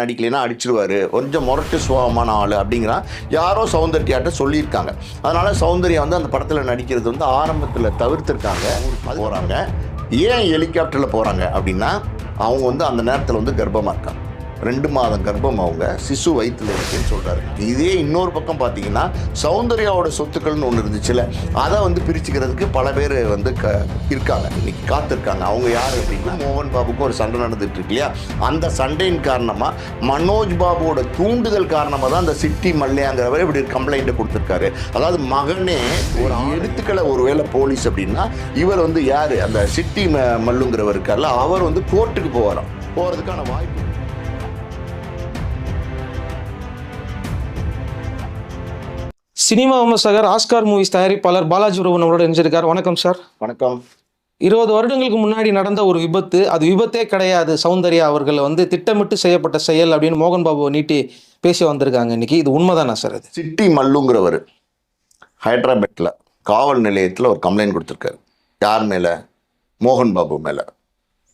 நடிக்கலைன்னா அடிச்சிருவாரு. கொஞ்சம் முரட்டு சுபாவமான ஆள் அப்படிங்கிறான் யாரோ சௌந்தர்யாட்ட சொல்லியிருக்காங்க. அதனால சௌந்தர்யா வந்து அந்த படத்தில் நடிக்கிறது வந்து ஆரம்பத்தில் தவிர்த்துருக்காங்க. போகிறாங்க ஏன் ஹெலிகாப்டரில் போகிறாங்க அப்படின்னா அவங்க வந்து அந்த நேரத்தில் வந்து கர்ப்பமாக இருக்காங்க. ரெண்டு மாதம் கர்ப்பம் அவங்க சிசு வயிற்றுல இருக்குன்னு சொல்கிறாரு இதே இன்னொரு பக்கம் பார்த்தீங்கன்னா சௌந்தர்யாவோட சொத்துக்கள்னு ஒன்று இருந்துச்சுல அதை வந்து பிரிச்சுக்கிறதுக்கு பல பேர் வந்து க இருக்காங்க. இன்னைக்கு காத்திருக்காங்க. அவங்க யார் அப்படின்னா மோகன் பாபுக்கும் ஒரு சண்டை நடந்துட்டு இருக்கு இல்லையா? அந்த சண்டையின் காரணமாக மனோஜ் பாபுவோட தூண்டுதல் காரணமாக தான் அந்த சிட்டி மல்லையாங்கிறவர் இப்படி கம்ப்ளைண்ட்டை கொடுத்துருக்காரு. அதாவது மகனே ஒரு எடுத்துக்களை ஒருவேளை போலீஸ் அப்படின்னா இவர் வந்து யார்? அந்த சிட்டி ம- மல்லுங்கிறவர் இருக்கார்ல அவர் வந்து கோர்ட்டுக்கு போவாராம். போகிறதுக்கான வாய்ப்பு சினிமா விமர்சகர் ஆஸ்கார் மூவிஸ் தயாரிப்பாளர் பாலாஜி பிரபு நம்மளோட இணைஞ்சிருக்கார். வணக்கம் சார். வணக்கம். இருபது வருடங்களுக்கு முன்னாடி நடந்த ஒரு விபத்து. அது விபத்தே கிடையாது. சௌந்தர்யா அவர்கள் வந்து திட்டமிட்டு செய்யப்பட்ட செயல் அப்படின்னு மோகன் பாபுவை நீட்டி பேசி வந்திருக்காங்க இன்னைக்கு. இது உண்மைதானா சார் அது சிட்டி மல்லுங்கிறவர் ஹைதராபாத்தில் காவல் நிலையத்தில் ஒரு கம்ப்ளைண்ட் கொடுத்துருக்காரு. யார் மேலே? மோகன் பாபு மேலே.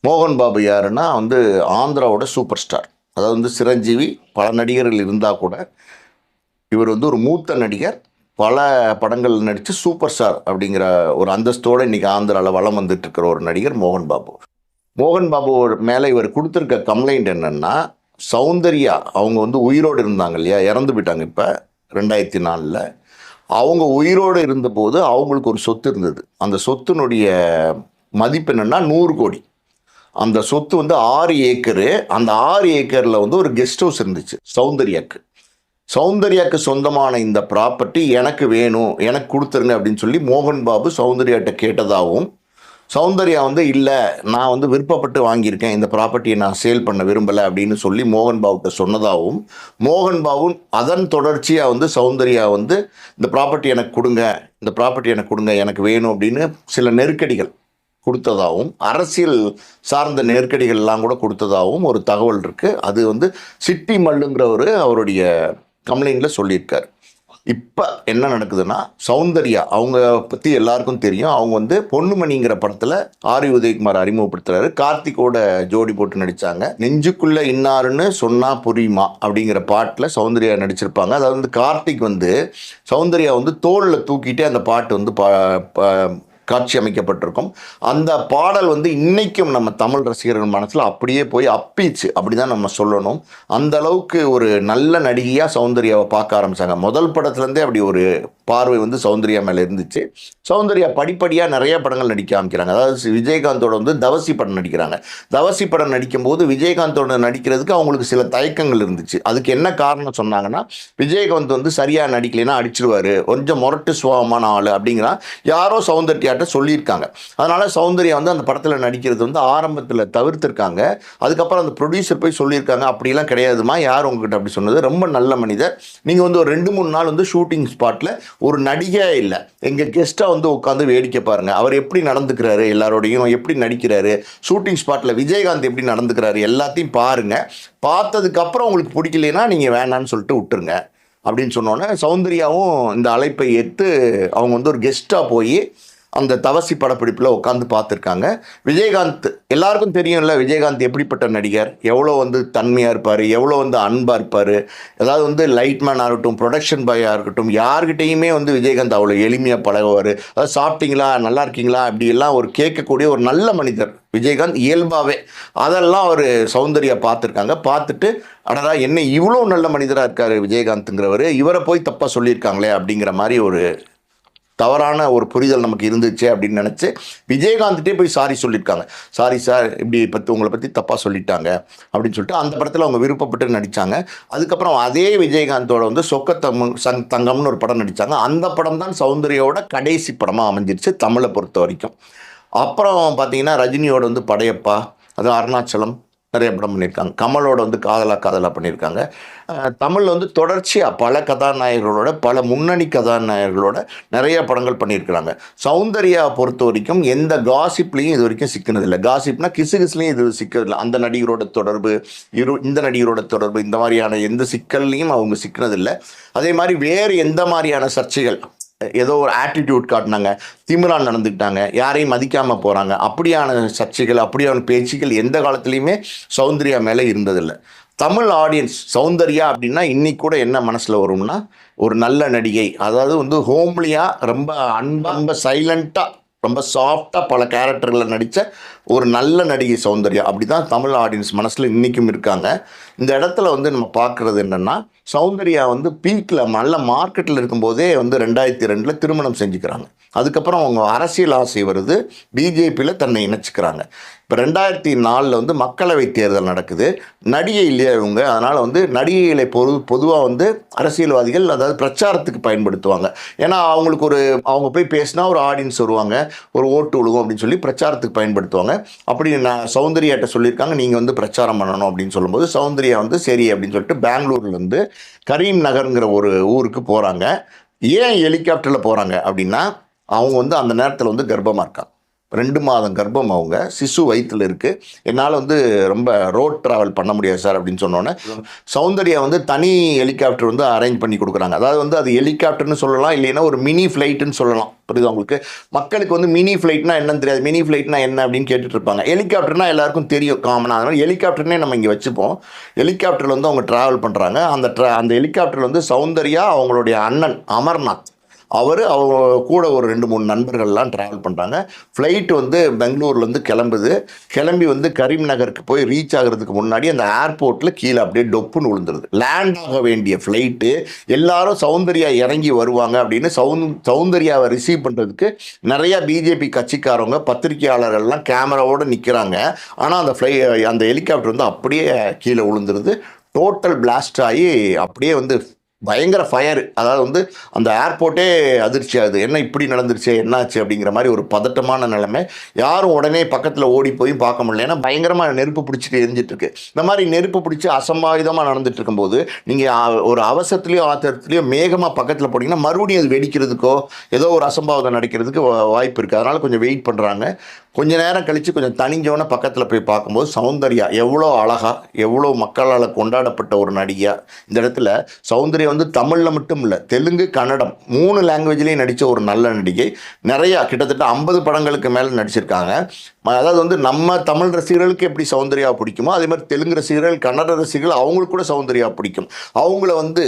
மோகன் பாபு யாருன்னா வந்து ஆந்திராவோட சூப்பர் ஸ்டார் அதாவது வந்து சிரஞ்சீவி பல நடிகர்கள் இருந்தால் கூட இவர் வந்து ஒரு மூத்த நடிகர். பல படங்கள் நடித்து சூப்பர் ஸ்டார் அப்படிங்கிற ஒரு அந்தஸ்தோடு இன்றைக்கி ஆந்திராவில் வளம் வந்துட்டுருக்கிற ஒரு நடிகர் மோகன் பாபு. மோகன் பாபு மேலே இவர் கொடுத்துருக்க கம்ப்ளைண்ட் என்னென்னா சௌந்தர்யா அவங்க வந்து உயிரோடு இருந்தாங்க இல்லையா? இறந்து போயிட்டாங்க இப்போ ரெண்டாயிரத்தி நாலில். அவங்க உயிரோடு இருந்தபோது அவங்களுக்கு ஒரு சொத்து இருந்தது. அந்த சொத்தினுடைய மதிப்பு என்னென்னா நூறு கோடி. அந்த சொத்து வந்து ஆறு ஏக்கரு அந்த ஆறு ஏக்கரில் வந்து ஒரு கெஸ்ட் ஹவுஸ் இருந்துச்சு சௌந்தர்யாக்கு. சௌந்தர்யாக்கு சொந்தமான இந்த ப்ராப்பர்ட்டி எனக்கு வேணும் எனக்கு கொடுத்துருங்க அப்படின்னு சொல்லி மோகன் பாபு சௌந்தர்யாட்ட கேட்டதாகவும் சௌந்தர்யா வந்து இல்லை நான் வந்து விருப்பப்பட்டு வாங்கியிருக்கேன் இந்த ப்ராப்பர்ட்டியை நான் சேல் பண்ண விரும்பலை அப்படின்னு சொல்லி மோகன் பாபுட்ட சொன்னதாகவும் மோகன் பாபு அதன் தொடர்ச்சியாக வந்து சௌந்தர்யா வந்து இந்த ப்ராப்பர்ட்டி எனக்கு கொடுங்க இந்த ப்ராப்பர்ட்டி எனக்கு கொடுங்க எனக்கு வேணும் அப்படின்னு சில நெருக்கடிகள் கொடுத்ததாகவும் அரசியல் சார்ந்த நெருக்கடிகள் எல்லாம் கூட கொடுத்ததாகவும் ஒரு தகவல் இருக்குது அது வந்து சிட்டி மல்லுங்கிறவர் அவருடைய கம்ப்ளைண்டில் சொல்லியிருக்கார். இப்போ என்ன நடக்குதுன்னா சௌந்தர்யா அவங்க பற்றி எல்லாருக்கும் தெரியும். அவங்க வந்து பொன்னுமணிங்கிற படத்தில் ஆரி உதயகுமார் அறிமுகப்படுத்துறாரு. கார்த்திகோட ஜோடி போட்டு நடித்தாங்க நெஞ்சுக்குள்ளே இன்னாருன்னு சொன்னால் புரியுமா? அப்படிங்கிற பாட்டில் சௌந்தர்யா நடிச்சிருப்பாங்க. அதாவது வந்து கார்த்திக் வந்து சௌந்தர்யா வந்து தோளில் தூக்கிட்டு அந்த பாட்டு வந்து பா- காட்சி அமைக்கப்பட்டிருக்கும் அந்த பாடல் வந்து இன்றைக்கும் நம்ம தமிழ் ரசிகர்கள் மனசில் அப்படியே போய் அப்பீச்சு. அப்படி தான் நம்ம சொல்லணும். அந்த அளவுக்கு ஒரு நல்ல நடிகையாக சௌந்தர்யாவை பார்க்க ஆரம்பிச்சாங்க. முதல் படத்துலேருந்தே அப்படி ஒரு பார்வை வந்து சௌந்தர்யா மேலே இருந்துச்சு. சௌந்தர்யா படிப்படியாக நிறைய படங்கள் நடிக்க ஆரம்பிக்கிறாங்க. அதாவது விஜயகாந்தோட வந்து தவசி படம் நடிக்கிறாங்க. தவசி படம் நடிக்கும்போது விஜயகாந்தோட நடிக்கிறதுக்கு அவங்களுக்கு சில தயக்கங்கள் இருந்துச்சு. அதுக்கு என்ன காரணம் சொன்னாங்கன்னா விஜயகாந்த் வந்து சரியாக நடிக்கலைன்னா அடிச்சிருவார். கொஞ்சம் முரட்டு சுவாமான ஆள் அப்படிங்கிறான் யாரோ சௌந்தர்யாட்ட சொல்லியிருக்காங்க. அதனால் சௌந்தர்யா வந்து அந்த படத்தில் நடிக்கிறது வந்து ஆரம்பத்தில் தவிர்த்திருக்காங்க. அதுக்கப்புறம் அந்த ப்ரொடியூசர் போய் சொல்லியிருக்காங்க அப்படிலாம் கிடையாதுமா. யார் உங்ககிட்ட அப்படி சொன்னது? ரொம்ப நல்ல மனிதர். நீங்கள் வந்து ஒரு ரெண்டு மூணு நாள் வந்து ஷூட்டிங் ஸ்பாட்டில் ஒரு நடிகையாக இல்லை. எங்கள் கெஸ்ட்டாக வந்து உட்காந்து வேடிக்கை பாருங்கள் அவர் எப்படி நடந்துக்கிறாரு எல்லாரோடையும் எப்படி நடிக்கிறாரு ஷூட்டிங் ஸ்பாட்டில் விஜயகாந்த் எப்படி நடந்துக்கிறாரு எல்லாத்தையும் பாருங்க. பார்த்ததுக்கப்புறம் உங்களுக்கு பிடிக்கலைன்னா நீங்கள் வேணான்னு சொல்லிட்டு விட்டுருங்க. அப்படின்னு சொன்னோன்னே சௌந்தர்யாவும் இந்த அழைப்பை ஏற்று அவங்க வந்து ஒரு கெஸ்ட்டாக போய் அந்த தவசி படப்பிடிப்பில் உட்காந்து பார்த்துருக்காங்க. விஜயகாந்த் எல்லாருக்கும் தெரியும்ல விஜயகாந்த் எப்படிப்பட்ட நடிகர்? எவ்வளோ வந்து தன்மையாக இருப்பார்? எவ்வளோ வந்து அன்பாக இருப்பார்? அதாவது வந்து லைட்மேனாக இருக்கட்டும் ப்ரொடக்ஷன் பாயாக இருக்கட்டும் யார்கிட்டையுமே வந்து விஜயகாந்த் அவ்வளோ எளிமையாக பழகுவார். அதாவது சாப்பிட்டீங்களா? நல்லா இருக்கீங்களா? அப்படி எல்லாம் ஒரு கேட்கக்கூடிய ஒரு நல்ல மனிதர் விஜயகாந்த் இயல்பாகவே அதெல்லாம் அவர் சௌந்தர்யா பார்த்துருக்காங்க. பார்த்துட்டு அடடா என்ன இவ்வளோ நல்ல மனிதராக இருக்கார் விஜயகாந்த்ங்கிறவர். இவரை போய் தப்பாக சொல்லியிருக்காங்களே அப்படிங்கிற மாதிரி ஒரு தவறான ஒரு புரிதல் நமக்கு இருந்துச்சு அப்படின்னு நினச்சி விஜயகாந்த்கிட்டே போய் சாரி சொல்லியிருக்காங்க சாரி சார் இப்படி பற்றி உங்களை பற்றி தப்பாக சொல்லிட்டாங்க அப்படின்னு சொல்லிட்டு அந்த படத்தில் அவங்க விருப்பப்பட்டு நடித்தாங்க அதுக்கப்புறம் அதே விஜயகாந்தோட வந்து சொக்க சங் தங்கம்னு ஒரு படம் நடித்தாங்க அந்த படம் தான் சௌந்தரியோட கடைசி படமாக அமைஞ்சிருச்சு தமிழை பொறுத்த வரைக்கும். அப்புறம் பார்த்தீங்கன்னா ரஜினியோட வந்து படையப்பா அது அருணாச்சலம் நிறைய படம் பண்ணியிருக்காங்க. கமலோட வந்து காதலா காதலாக பண்ணியிருக்காங்க. தமிழில் வந்து தொடர்ச்சியாக பல கதாநாயகர்களோட பல முன்னணி கதாநாயகர்களோட நிறைய படங்கள் பண்ணியிருக்கிறாங்க. சௌந்தர்யா பொறுத்த வரைக்கும் எந்த காசிப்லேயும் இது வரைக்கும் சிக்கினதில்லை. காசிப்னா கிசு கிசுலேயும் இது சிக்கிறதில்லை அந்த நடிகரோட தொடர்பு இரு இந்த நடிகரோட தொடர்பு இந்த மாதிரியான எந்த சிக்கல்லையும் அவங்க சிக்கினதில்லை. அதே மாதிரி வேறு எந்த மாதிரியான சர்ச்சைகள் ஏதோ ஒரு ஆட்டிடியூட் காட்டினாங்க. திமிரா நடந்துக்கிட்டாங்க. யாரையும் மதிக்காமல் போகிறாங்க அப்படியான சர்ச்சைகள் அப்படியான பேச்சுக்கள் எந்த காலத்துலேயுமே சௌந்தர்யா மேலே இருந்ததில்லை. தமிழ் ஆடியன்ஸ் சௌந்தர்யா அப்படின்னா இன்னைக்கு கூட என்ன மனசில் வரும்னா ஒரு நல்ல நடிகை. அதாவது வந்து ஹோம்லியாக ரொம்ப அன்பா ரொம்ப சைலண்ட்டாக ரொம்ப சாஃப்டாக பல கேரக்டர்களில் நடித்த ஒரு நல்ல நடிகை சௌந்தர்யா. அப்படி தான் தமிழ் ஆடியன்ஸ் மனசில் இன்றைக்கும் இருக்காங்க. இந்த இடத்துல வந்து நம்ம பார்க்குறது என்னென்னா சௌந்தர்யா வந்து பீக்கில் நல்ல மார்க்கெட்டில் இருக்கும்போதே வந்து ரெண்டாயிரத்தி ரெண்டில் திருமணம் செஞ்சுக்கிறாங்க. அதுக்கப்புறம் அவங்க அரசியல் ஆசை வருது. பிஜேபியில் தன்னை இணைச்சிக்கிறாங்க. இப்போ ரெண்டாயிரத்தி நாலில் வந்து மக்களவை தேர்தல் நடக்குது. நடிகை இல்லையா இவங்க? அதனால் வந்து நடிகைகளை பொது பொதுவாக வந்து அரசியல்வாதிகள் அதாவது பிரச்சாரத்துக்கு பயன்படுத்துவாங்க. ஏன்னா அவங்களுக்கு ஒரு அவங்க போய் பேசினா ஒரு ஆடியன்ஸ் வருவாங்க. ஒரு ஓட்டு விழுகும் அப்படின்னு சொல்லி பிரச்சாரத்துக்கு பயன்படுத்துவாங்க. அப்படி நான் சௌந்தர்யாட்ட சொல்லியிருக்காங்க. நீங்கள் வந்து பிரச்சாரம் பண்ணணும் அப்படின்னு சொல்லும்போது சௌந்தர்யா வந்து சரி அப்படின்னு சொல்லிட்டு பெங்களூர்லேருந்து கரீம் நகருங்கிற ஒரு ஊருக்கு போகிறாங்க ஏன் ஹெலிகாப்டரில் போகிறாங்க அப்படின்னா அவங்க வந்து அந்த நேரத்தில் வந்து கர்ப்பமாக இருக்காங்க. ரெண்டு மாதம் கர்ப்பம் அவங்க. சிசு வயிற்றில் இருக்குது என்னால் வந்து ரொம்ப ரோட் ட்ராவல் பண்ண முடியாது சார் அப்படின்னு சொன்னோன்னே சௌந்தர்யா வந்து தனி ஹெலிகாப்டர் வந்து அரேஞ்ச் பண்ணி கொடுக்குறாங்க. அதாவது வந்து அது ஹெலிகாப்டர்னு சொல்லலாம் இல்லைன்னா ஒரு மினி ஃப்ளைட்டுன்னு சொல்லலாம். புரியுது உங்களுக்கு? மக்களுக்கு வந்து மினி ஃப்ளைட்னா என்னன்னு தெரியாது. மினி ஃப்ளைட்னா என்ன அப்படின்னு கேட்டுட்டு இருப்பாங்க. ஹெலிகாப்டர்னா எல்லாருக்கும் தெரியும் காமனாக அதனால் ஹெலிகாப்டர்னே நம்ம இங்கே வச்சுப்போம். ஹெலிகாப்டரில் வந்து அவங்க ட்ராவல் பண்ணுறாங்க அந்த ட்ரா அந்த ஹெலிகாப்டரில் வந்து சௌந்தர்யா அவங்களுடைய அண்ணன் அமர்நாத். அவர் அவங்க கூட ஒரு ரெண்டு மூணு நண்பர்கள்லாம் ட்ராவல் பண்ணுறாங்க ஃப்ளைட் வந்து பெங்களூர்லேருந்து கிளம்புது. கிளம்பி வந்து கரீம் நகருக்கு போய் ரீச் ஆகிறதுக்கு முன்னாடி அந்த ஏர்போர்ட்டில் கீழே அப்படியே டொப்புன்னு விழுந்துருது லேண்ட் ஆக வேண்டிய ஃப்ளைட்டு எல்லாரும் சௌந்தர்யா இறங்கி வருவாங்க அப்படின்னு சௌந் சௌந்தர்யாவை ரிசீவ் பண்ணுறதுக்கு நிறையா பிஜேபி கட்சிக்காரவங்க பத்திரிகையாளர்கள்லாம் கேமராவோடு நிற்கிறாங்க ஆனால் அந்த ஃப்ளை அந்த ஹெலிகாப்டர் வந்து அப்படியே கீழே விழுந்துருது டோட்டல் பிளாஸ்ட் ஆகி அப்படியே வந்து பயங்கர ஃபயர் அதாவது வந்து அந்த ஏர்போர்ட்டே அதிர்ச்சி ஆகுது. என்ன இப்படி நடந்துருச்சு? என்னாச்சு? அப்படிங்கிற மாதிரி ஒரு பதட்டமான நிலைமை. யாரும் உடனே பக்கத்தில் ஓடி போய் பார்க்க முடியல. ஏன்னா பயங்கரமாக நெருப்பு பிடிச்சிட்டு எரிஞ்சிட்ருக்கு. இந்த மாதிரி நெருப்பு பிடிச்சி அசம்பாவிதமாக நடந்துட்டு இருக்கும்போது நீங்கள் ஒரு அவசரத்துலேயோ ஆத்திரத்துலேயோ மேகமாக பக்கத்தில் போனீங்கன்னா மறுபடியும் அது வெடிக்கிறதுக்கோ ஏதோ ஒரு அசம்பாவிதம் நடக்கிறதுக்கு வாய்ப்பு இருக்குது அதனால் கொஞ்சம் வெயிட் பண்ணுறாங்க கொஞ்ச நேரம் கழித்து கொஞ்சம் தனிஞ்சவனை பக்கத்தில் போய் பார்க்கும்போது சௌந்தர்யா எவ்வளோ அழகா எவ்வளோ மக்களால் கொண்டாடப்பட்ட ஒரு நடிகையா இந்த இடத்துல சௌந்தர்யா வந்து தமிழில் மட்டும் இல்லை தெலுங்கு கன்னடம் மூணு லாங்குவேஜ்லேயும் நடித்த ஒரு நல்ல நடிகை. நிறையா கிட்டத்தட்ட ஐம்பது படங்களுக்கு மேலே நடிச்சிருக்காங்க. அதாவது வந்து நம்ம தமிழ் ரசிகர்களுக்கு எப்படி சௌந்தர்யா பிடிக்குமோ அதே மாதிரி தெலுங்கு ரசிகர்கள் கன்னட ரசிகர்கள் அவங்களுக்கு கூட சௌந்தர்யா பிடிக்கும். அவங்கள வந்து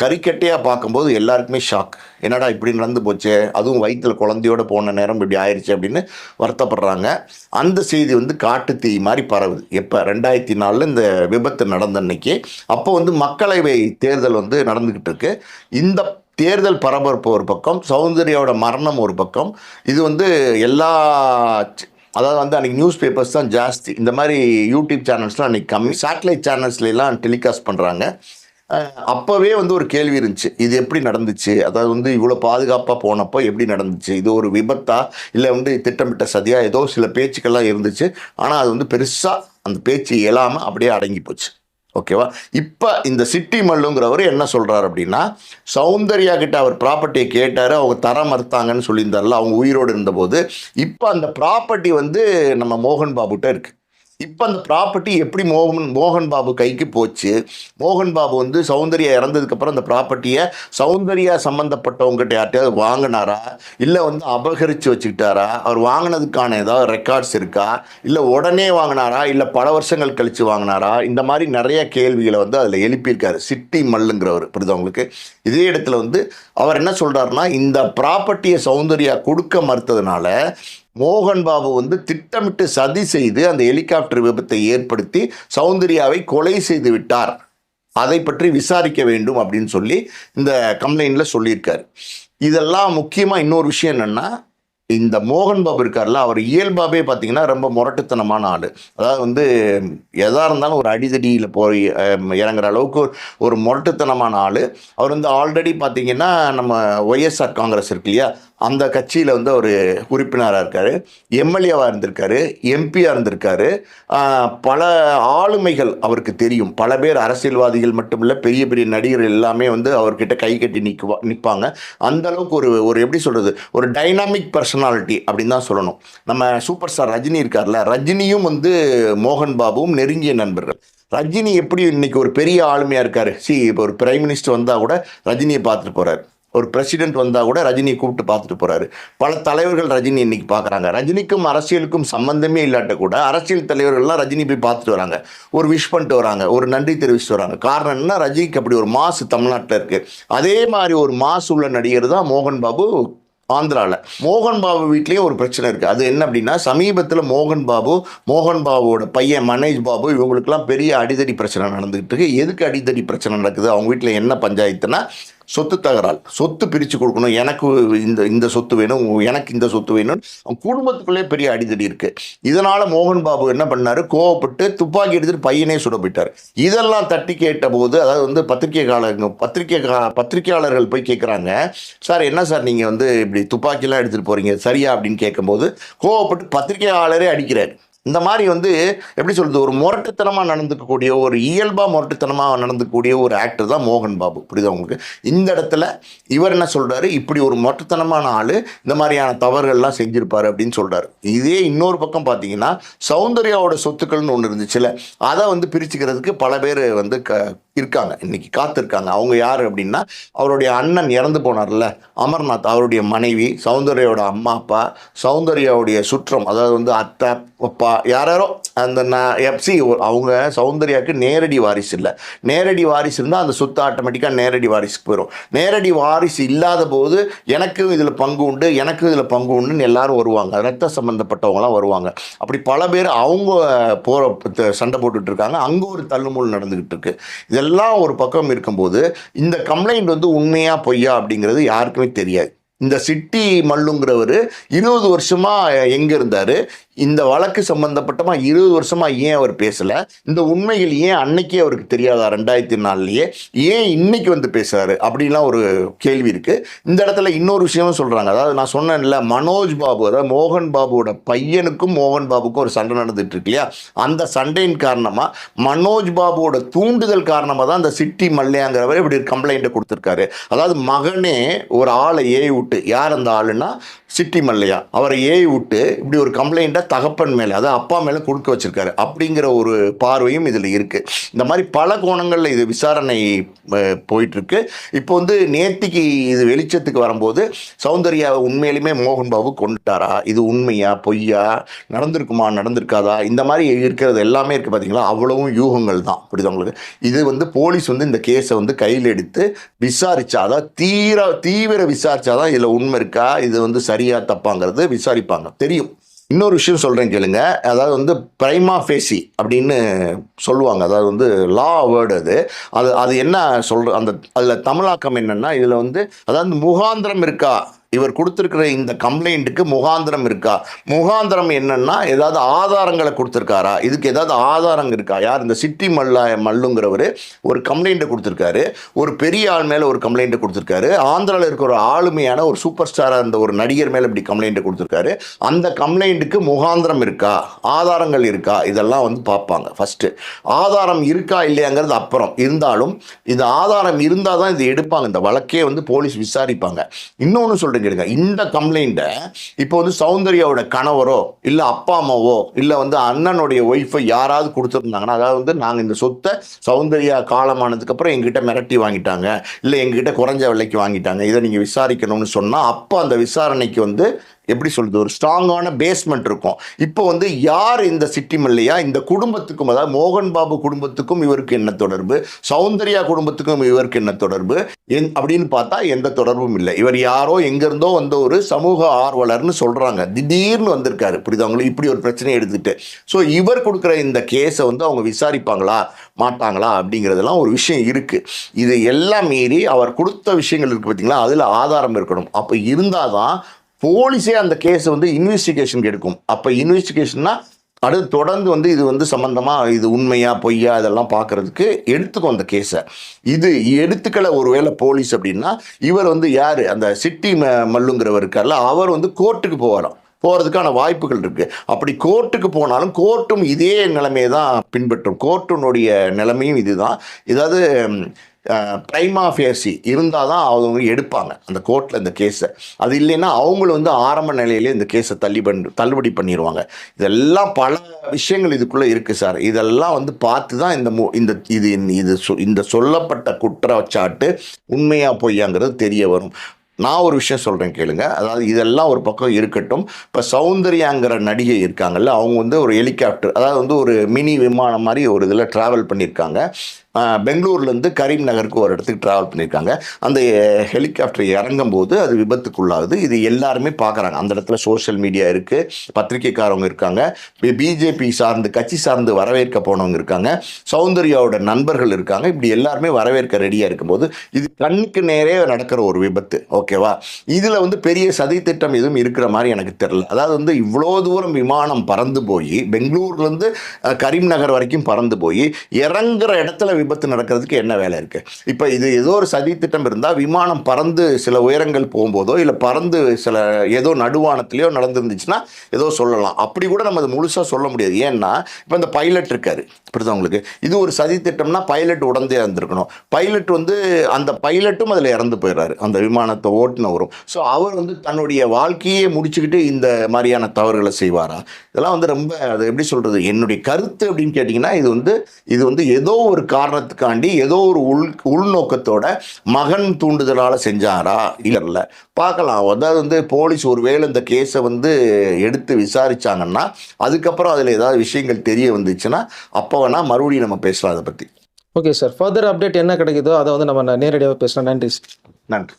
கறிக்கட்டையாக பார்க்கும்போது எல்லாருக்குமே ஷாக் என்னடா இப்படி நடந்து போச்சே? அதுவும் வயிற்றில் குழந்தையோட போன நேரம் இப்படி ஆயிடுச்சு அப்படின்னு வருத்தப்படுறாங்க. அந்த செய்தி வந்து காட்டு தீ மாதிரி பரவுது. எப்போ? ரெண்டாயிரத்தி நாலில் இந்த விபத்து நடந்த அன்னைக்கு. அப்போ வந்து மக்களவை தேர்தல் வந்து நடந்துக்கிட்டு இருக்கு. இந்த தேர்தல் பரபரப்பு ஒரு பக்கம் சௌந்தர்யாவோட மரணம் ஒரு பக்கம். இது வந்து எல்லா அதாவது வந்து அன்றைக்கி நியூஸ் பேப்பர்ஸ் தான் ஜாஸ்தி. இந்த மாதிரி யூடியூப் சேனல்ஸ்லாம் அன்றைக்கி கம்மி. சேட்டலைட் சேனல்ஸ்லாம் டெலிகாஸ்ட் பண்ணுறாங்க அப்போவே வந்து ஒரு கேள்வி இருந்துச்சு. இது எப்படி நடந்துச்சு? அதாவது வந்து இவ்வளோ பாதுகாப்பாக போனப்போ எப்படி நடந்துச்சு? இது ஒரு விபத்தா? இல்லை வந்து திட்டமிட்ட சதியாக ஏதோ சில பேச்சுக்கள்லாம் இருந்துச்சு. ஆனால் அது வந்து பெருசாக அந்த பேச்சு இயலாமல் அப்படியே அடங்கி போச்சு. ஓகேவா? இப்போ இந்த சிட்டி மல்லுங்கிறவர் என்ன சொல்கிறார் அப்படின்னா சௌந்தர்யா கிட்ட அவர் ப்ராப்பர்ட்டியை கேட்டார் அவங்க தர மறுத்தாங்கன்னு சொல்லியிருந்தார்ல அவங்க உயிரோடு இருந்தபோது இப்போ அந்த ப்ராப்பர்ட்டி வந்து நம்ம மோகன் பாபுகிட்ட இருக்குது இப்போ அந்த ப்ராப்பர்ட்டி எப்படி மோகன் மோகன் பாபு கைக்கு போச்சு? மோகன் பாபு வந்து சௌந்தர்யா இறந்ததுக்கப்புறம் அந்த ப்ராப்பர்ட்டியை சௌந்தர்யா சம்மந்தப்பட்டவங்ககிட்ட யார்கிட்டயாவது வாங்கினாரா? இல்லை வந்து அபகரித்து வச்சுக்கிட்டாரா? அவர் வாங்கினதுக்கான ஏதாவது ரெக்கார்ட்ஸ் இருக்கா? இல்லை உடனே வாங்கினாரா? இல்லை பல வருஷங்கள் கழித்து வாங்கினாரா? இந்த மாதிரி நிறைய கேள்விகளை வந்து அதில் எழுப்பியிருக்காரு. சிட்டி மல்லுங்கிறவர். புரியுதா உங்களுக்கு? இதே இடத்துல வந்து அவர் என்ன சொல்கிறாருன்னா இந்த ப்ராப்பர்ட்டியை சௌந்தர்யா கொடுக்க மறுத்ததுனால மோகன் பாபு வந்து திட்டமிட்டு சதி செய்து அந்த ஹெலிகாப்டர் விபத்தை ஏற்படுத்தி சௌந்தர்யாவை கொலை செய்து விட்டார். அதை பற்றி விசாரிக்க வேண்டும் அப்படின்னு சொல்லி இந்த கம்ப்ளைண்ட்டில் சொல்லியிருக்காரு. இதெல்லாம் முக்கியமாக இன்னொரு விஷயம் என்னென்னா இந்த மோகன் பாபு இருக்கார்ல அவர் இயல்பாகவே பார்த்தீங்கன்னா ரொம்ப முரட்டுத்தனமான ஆள். அதாவது வந்து எதாக இருந்தாலும் ஒரு அடிதடியில் போய் இறங்குற அளவுக்கு ஒரு- முரட்டுத்தனமான ஆள். அவர் வந்து ஆல்ரெடி பார்த்தீங்கன்னா நம்ம ஒய்எஸ்ஆர் காங்கிரஸ் இருக்கு இல்லையா அந்த கட்சியில் வந்து அவர் உறுப்பினராக இருக்கார். எம்எல்ஏவாக இருந்திருக்காரு எம்பியாக இருந்திருக்காரு. பல ஆளுமைகள் அவருக்கு தெரியும். பல பேர் அரசியல்வாதிகள் மட்டும் இல்லை பெரிய பெரிய நடிகர்கள் எல்லாமே வந்து அவர்கிட்ட கை கட்டி நிற்குவா நிற்பாங்க அந்தளவுக்கு ஒரு ஒரு எப்படி சொல்கிறது ஒரு டைனாமிக் பர்சன் பர்சனாலிட்டி அப்படின்னு தான் சொல்லணும். நம்ம சூப்பர் ஸ்டார் ரஜினி இருக்கார்ல ரஜினியும் வந்து மோகன் பாபுவும் நெருங்கிய நண்பர்கள். ரஜினி எப்படி இன்னைக்கு ஒரு பெரிய ஆளுமையாக இருக்காரு? சி இப்போ ஒரு பிரைம் மினிஸ்டர் வந்தால் கூட ரஜினியை பார்த்துட்டு போகிறார் ஒரு பிரசிடென்ட் வந்தால் கூட ரஜினியை கூப்பிட்டு பார்த்துட்டு போகிறாரு பல தலைவர்கள் ரஜினி இன்னைக்கு பார்க்குறாங்க. ரஜினிக்கும் அரசியலுக்கும் சம்பந்தமே இல்லாட்ட கூட அரசியல் தலைவர்கள்லாம் ரஜினி போய் பார்த்துட்டு வராங்க. ஒரு விஷ் பண்ணிட்டு வராங்க. ஒரு நன்றி தெரிவிச்சுட்டு வராங்க. காரணம் என்ன ரஜினிக்கு அப்படி ஒரு மாசு தமிழ்நாட்டில் இருக்குது அதே மாதிரி ஒரு மாசு உள்ள நடிகர் தான் மோகன் பாபு. ஆந்திராவில் மோகன் பாபு வீட்லேயும் ஒரு பிரச்சனை இருக்குது அது என்ன அப்படின்னா சமீபத்தில் மோகன் பாபு மோகன் பாபுவோட பையன் மனேஷ் பாபு இவங்களுக்குலாம் பெரிய அடிதடி பிரச்சனை நடந்துகிட்டு இருக்கு. எதுக்கு அடிதடி பிரச்சனை நடக்குது? அவங்க வீட்டில் என்ன பஞ்சாயத்துனா சொத்து தகராறு. சொத்து பிரித்து கொடுக்கணும். எனக்கு இந்த இந்த சொத்து வேணும் எனக்கு இந்த சொத்து வேணும் அவன் குடும்பத்துக்குள்ளே பெரிய அடிதடி இருக்கு. இதனால் மோகன் பாபு என்ன பண்ணாரு? கோவப்பட்டு துப்பாக்கி எடுத்துட்டு பையனே சுட போயிட்டார் இதெல்லாம் தட்டி கேட்ட போது அதாவது வந்து பத்திரிகையாளர்கள் பத்திரிகை பத்திரிகையாளர்கள் போய் கேட்குறாங்க சார் என்ன சார் நீங்கள் வந்து இப்படி துப்பாக்கிலாம் எடுத்துகிட்டு போகிறீங்க சரியா? அப்படின்னு கேட்கும்போது கோவப்பட்டு பத்திரிகையாளரே அடிக்கிறார். இந்த மாதிரி வந்து எப்படி சொல்கிறது ஒரு முரட்டுத்தனமாக நடந்துக்கக்கூடிய ஒரு இயல்பாக முரட்டுத்தனமாக நடந்துக்கக்கூடிய ஒரு ஆக்டர் தான் மோகன் பாபு. புரியுதா உங்களுக்கு? இந்த இடத்துல இவர் என்ன சொல்கிறாரு இப்படி ஒரு முரட்டுத்தனமான ஆள் இந்த மாதிரியான தவறுகள்லாம் செஞ்சுருப்பார் அப்படின்னு சொல்கிறார் இதே இன்னொரு பக்கம் பார்த்தீங்கன்னா சௌந்தர்யாவோட சொத்துக்கள்னு ஒன்று இருந்துச்சுல அதை வந்து பிரிச்சுக்கிறதுக்கு பல பேர் வந்து க இருக்காங்க. இன்னைக்கு காத்திருக்காங்க. அவங்க யார் அப்படின்னா அவருடைய அண்ணன் இறந்து போனார்ல அமர்நாத் அவருடைய மனைவி சௌந்தர்யாவோட அம்மா அப்பா சௌந்தர்யாவுடைய சுற்றம் அதாவது வந்து அத்தை அப்பா யாரோ அந்த நான் எப்சி அவங்க சௌந்தர்யாவுக்கு நேரடி வாரிசு இல்லை. நேரடி வாரிசு இருந்தால் அந்த சுத்த ஆட்டோமேட்டிக்காக நேரடி வாரிசுக்கு போயிடும் நேரடி வாரிசு இல்லாத போது எனக்கும் இதில் பங்கு உண்டு எனக்கும் இதில் பங்கு உண்டுன்னு எல்லாரும் வருவாங்க. ரத்த சம்மந்தப்பட்டவங்களாம் வருவாங்க. அப்படி பல பேர் அவங்க போகிற சண்டை போட்டுட்ருக்காங்க அங்கே ஒரு தள்ளுமூல் நடந்துக்கிட்டு இருக்கு. இதெல்லாம் ஒரு பக்கம் இருக்கும்போது இந்த கம்ப்ளைண்ட் வந்து உண்மையா பொய்யா அப்படிங்கிறது யாருக்குமே தெரியாது. இந்த சிட்டி மல்லுங்கிறவர் இருபது வருஷமாக எங்கே இருந்தார்? இந்த வழக்கு சம்மந்தப்பட்டமாக இருபது வருஷமாக ஏன் அவர் பேசலை? இந்த உண்மைகள் ஏன் அன்னைக்கே அவருக்கு தெரியாதா? ரெண்டாயிரத்தி நாலுலயே ஏன் இன்னைக்கு வந்து பேசுகிறாரு அப்படின்லாம் ஒரு கேள்வி இருக்குது இந்த இடத்துல இன்னொரு விஷயமும் சொல்கிறாங்க அதாவது நான் சொன்னேன்ல மனோஜ் பாபு அதாவது மோகன் பாபுவோட பையனுக்கும் மோகன் பாபுக்கும் ஒரு சண்டை நடந்துட்டு இருக்கு இல்லையா? அந்த சண்டையின் காரணமாக மனோஜ் பாபுவோட தூண்டுதல் காரணமாக தான் அந்த சிட்டி மல்லையாங்கிறவர் இப்படி கம்ப்ளைண்ட்டை கொடுத்துருக்காரு. அதாவது மகனே ஒரு ஆளை ஏவி விட்டு யார் அந்த ஆளுன்னா சிட்டி மல்லையா? அவரை ஏவி விட்டு இப்படி ஒரு கம்ப்ளைண்ட்டை தகப்பன் மேலே அதாவது அப்பா மேலே கொடுக்க வச்சுருக்காரு. அப்படிங்கிற ஒரு பார்வையும் இதில் இருக்குது இந்த மாதிரி பல கோணங்களில் இது விசாரணை போயிட்டுருக்கு. இப்போ வந்து நேத்திக்கு இது வெளிச்சத்துக்கு வரும்போது சௌந்தர்யா உண்மையிலுமே மோகன் பாபு கொண்டுட்டாரா? இது உண்மையா? பொய்யா? நடந்திருக்குமா? நடந்திருக்காதா? இந்த மாதிரி இருக்கிறது எல்லாமே இருக்குது பார்த்தீங்களா அவ்வளவும் யூகங்கள் தான். புரியுது உங்களுக்கு? இது வந்து போலீஸ் வந்து இந்த கேஸை வந்து கையில் எடுத்து விசாரிச்சா அதாவது தீர தீவிர விசாரிச்சாதான் இதில் உண்மை இருக்கா? இது வந்து சரி சரியா தப்பாங்கிறது விசாரிப்பாங்க. தெரியும். இன்னொரு விஷயம் சொல்கிறேன் கேளுங்க. அதாவது வந்து பிரைமா ஃபேசி அப்படின்னு சொல்லுவாங்க. அதாவது வந்து லா வேர்டு அது. அது அது என்ன சொல்கிற அந்த அதில் தமிழாக்கம் என்னென்னா இதில் வந்து அதாவது முகாந்திரம் இருக்கா? இவர் கொடுத்துருக்கிற இந்த கம்ப்ளைண்ட்டுக்கு முகாந்திரம் இருக்கா? முகாந்திரம் என்னன்னா ஏதாவது ஆதாரங்களை கொடுத்துருக்காரா? இதுக்கு ஏதாவது ஆதாரம் இருக்கா? யார்? இந்த சிட்டி மல்லா மல்லுங்கிறவர் ஒரு கம்ப்ளைண்ட்டை கொடுத்துருக்காரு. ஒரு பெரிய ஆள் மேலே ஒரு கம்ப்ளைண்ட்டை கொடுத்துருக்காரு. ஆந்திராவில் இருக்கிற ஒரு ஆளுமையான ஒரு சூப்பர் ஸ்டாராக இருந்த ஒரு நடிகர் மேலே இப்படி கம்ப்ளைண்ட்டை கொடுத்துருக்காரு. அந்த கம்ப்ளைண்ட்டுக்கு முகாந்திரம் இருக்கா? ஆதாரங்கள் இருக்கா? இதெல்லாம் வந்து பார்ப்பாங்க. ஃபஸ்ட்டு ஆதாரம் இருக்கா இல்லையாங்கிறது அப்புறம். இருந்தாலும் இந்த ஆதாரம் இருந்தால் தான் இது எடுப்பாங்க. இந்த வழக்கே வந்து போலீஸ் விசாரிப்பாங்க. இன்னொன்று சொல்கிறேன் எடுங்க இந்த கம்ப்ளைண்ட்டை இப்போ வந்து சௌந்தர்யாவோட கணவரோ இல்லை அப்பா அம்மாவோ இல்லை வந்து அண்ணனுடைய ஒய்ஃபை யாராவது கொடுத்துருந்தாங்கன்னா அதாவது வந்து நாங்கள் இந்த சொத்தை சௌந்தர்யா காலமானதுக்கப்புறம் எங்ககிட்ட மிரட்டி வாங்கிட்டாங்க. இல்லை எங்ககிட்ட குறைஞ்ச விலைக்கு வாங்கிட்டாங்க. இதை நீங்கள் விசாரிக்கணும்னு சொன்னால் அப்போ அந்த விசாரணைக்கு வந்து எப்படி சொல்கிறது ஒரு ஸ்ட்ராங்கான பேஸ்மெண்ட் இருக்கும். இப்போ வந்து யார் இந்த சிட்டி மல்லையா? இந்த குடும்பத்துக்கும் அதாவது மோகன் பாபு குடும்பத்துக்கும் இவருக்கு என்ன தொடர்பு? சௌந்தர்யா குடும்பத்துக்கும் இவருக்கு என்ன தொடர்பு? என் அப்படின்னு பார்த்தா எந்த தொடர்பும் இல்லை. இவர் யாரோ எங்கேருந்தோ வந்த ஒரு சமூக ஆர்வலர்னு சொல்கிறாங்க திடீர்னு வந்திருக்காரு. புரியுதா இப்படி ஒரு பிரச்சனையை எடுத்துகிட்டு ஸோ இவர் கொடுக்குற இந்த கேஸை வந்து அவங்க விசாரிப்பாங்களா? மாட்டாங்களா? அப்படிங்கிறதெல்லாம் ஒரு விஷயம் இருக்குது இது எல்லாம் மீறி அவர் கொடுத்த விஷயங்கள் இருக்குது பார்த்தீங்களா அதில் ஆதாரம் இருக்கணும். அப்போ இருந்தால் தான் போலீஸே அந்த கேஸை வந்து இன்வெஸ்டிகேஷனுக்கு எடுக்கும். அப்போ இன்வெஸ்டிகேஷன்னா அடுத்து தொடர்ந்து வந்து இது வந்து சம்மந்தமாக இது உண்மையா பொய்யா இதெல்லாம் பார்க்கறதுக்கு எடுத்துக்கும் அந்த கேஸை இது எடுத்துக்கல ஒருவேளை போலீஸ் அப்படின்னா இவர் வந்து யார்? அந்த சிட்டி ம மல்லுங்கிறவர் இருக்கார்ல அவர் வந்து கோர்ட்டுக்கு போகலாம். போகிறதுக்கான வாய்ப்புகள் இருக்குது அப்படி கோர்ட்டுக்கு போனாலும் கோர்ட்டும் இதே நிலைமையை தான் பின்பற்றும். கோர்ட்டினுடைய நிலைமையும் இதுதான். ஏதாவது ப்ரைமா ஃபேசி இருந்தால் தான் அவங்க எடுப்பாங்க அந்த கோர்ட்டில் இந்த கேஸை அது இல்லைன்னா அவங்களும் வந்து ஆரம்ப நிலையிலே இந்த கேஸை தள்ளி பண் தள்ளுபடி பண்ணிடுவாங்க இதெல்லாம் பல விஷயங்கள் இதுக்குள்ளே இருக்குது சார் இதெல்லாம் வந்து பார்த்து தான் இந்த மு இந்த இது இது சொ- இந்த சொல்லப்பட்ட குற்றச்சாட்டு உண்மையாக பொய்யாங்கிறது தெரிய வரும். நான் ஒரு விஷயம் சொல்கிறேன் கேளுங்க. அதாவது இதெல்லாம் ஒரு பக்கம் இருக்கட்டும். இப்போ சௌந்தர்யாங்கிற நடிகை இருக்காங்கல்ல அவங்க வந்து ஒரு ஹெலிகாப்டர் அதாவது வந்து ஒரு மினி விமானம் மாதிரி ஒரு இதில் ட்ராவல் பண்ணியிருக்காங்க பெங்களூர்லேருந்து கரீம் நகருக்கு ஒரு இடத்துக்கு ட்ராவல் பண்ணியிருக்காங்க அந்த ஹெலிகாப்டர் இறங்கும் போது அது விபத்துக்குள்ளாகுது. இது எல்லாருமே பார்க்குறாங்க அந்த இடத்துல சோஷியல் மீடியா இருக்குது பத்திரிக்கைக்காரவங்க இருக்காங்க. பிஜேபி சார்ந்து கட்சி சார்ந்து வரவேற்க போனவங்க இருக்காங்க. சௌந்தர்யாவோட நண்பர்கள் இருக்காங்க. இப்படி எல்லாருமே வரவேற்க ரெடியாக இருக்கும்போது இது கண்ணுக்கு நேரே நடக்கிற ஒரு விபத்து. ஓகேவா இதில் வந்து பெரிய சதித்திட்டம் எதுவும் இருக்கிற மாதிரி எனக்கு தெரில அதாவது வந்து இவ்வளோ தூரம் விமானம் பறந்து போய் பெங்களூர்லேருந்து கரீம் நகர் வரைக்கும் பறந்து போய் இறங்குற இடத்துல விபத்து நடக்கிறதுக்கு என்ன வேலை இருக்குது இப்போ இது ஏதோ ஒரு சதி திட்டம் இருந்தால் விமானம் பறந்து சில உயரங்கள் போகும்போதோ இல்லை பறந்து சில ஏதோ நடுவானத்துலேயோ நடந்துருந்துச்சுன்னா ஏதோ சொல்லலாம். அப்படி கூட நம்ம அதை முழுசாக சொல்ல முடியாது. ஏன்னா இப்போ இந்த பைலட் இருக்காரு. இப்படிதான் உங்களுக்கு? இது ஒரு சதி திட்டம்னா பைலட் உடந்தே இருந்திருக்கணும் பைலட் வந்து அந்த பைலட்டும் அதில் இறந்து போயிடுறாரு. அந்த விமானத்தை ஓட்டுனவரும். ஸோ அவர் வந்து தன்னுடைய வாழ்க்கையே முடிச்சுக்கிட்டு இந்த மாதிரியான தவறுகளை செய்வாரா? இதெல்லாம் வந்து ரொம்ப அது எப்படி சொல்கிறது என்னுடைய கருத்து அப்படின்னு கேட்டிங்கன்னா இது வந்து இது வந்து ஏதோ ஒரு காரணத்துக்காண்டி ஏதோ ஒரு உள் உள்நோக்கத்தோட மகன் தூண்டுதலால் செஞ்சாரா? இல்லை பார்க்கலாம். அதாவது வந்து போலீஸ் ஒருவேளை இந்த கேஸை வந்து எடுத்து விசாரித்தாங்கன்னா அதுக்கப்புறம் அதில் ஏதாவது விஷயங்கள் தெரிய வந்துச்சுன்னா அப்போ வேணால் மறுபடியும் நம்ம பேசலாம் அதை பற்றி ஓகே சார் ஃபர்தர் அப்டேட் என்ன கிடைக்குதோ அதை வந்து நம்ம நேரடியாக பேசலாம். நன்றி சார் நன்றி.